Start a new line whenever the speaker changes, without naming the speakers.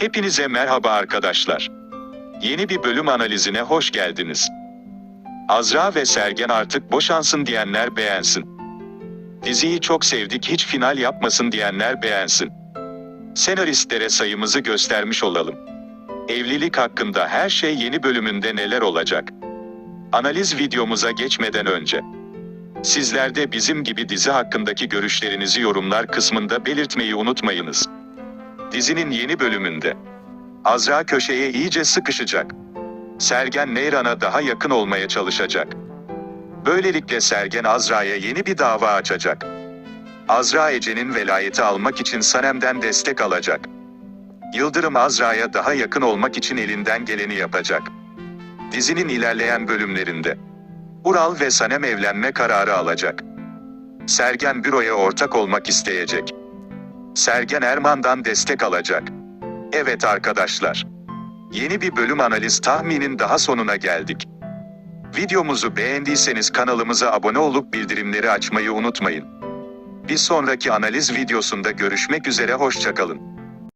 Hepinize merhaba arkadaşlar. Yeni bir bölüm analizine hoş geldiniz. Azra ve Sergen artık boşansın diyenler beğensin. Diziyi çok sevdik hiç final yapmasın diyenler beğensin. Senaristlere sayımızı göstermiş olalım. Evlilik hakkında her şey yeni bölümünde neler olacak? Analiz videomuza geçmeden önce Sizler de bizim gibi dizi hakkındaki görüşlerinizi yorumlar kısmında belirtmeyi unutmayınız. Dizinin yeni bölümünde Azra köşeye iyice sıkışacak. Sergen Neyran'a daha yakın olmaya çalışacak. Böylelikle Sergen Azra'ya yeni bir dava açacak. Azra Ece'nin velayeti almak için Sanem'den destek alacak. Yıldırım Azra'ya daha yakın olmak için elinden geleni yapacak. Dizinin ilerleyen bölümlerinde Ural ve Sanem evlenme kararı alacak. Sergen büroya ortak olmak isteyecek. Sergen Erman'dan destek alacak. Evet arkadaşlar. Yeni bir bölüm analiz tahminin daha sonuna geldik. Videomuzu beğendiyseniz kanalımıza abone olup bildirimleri açmayı unutmayın. Bir sonraki analiz videosunda görüşmek üzere hoşçakalın.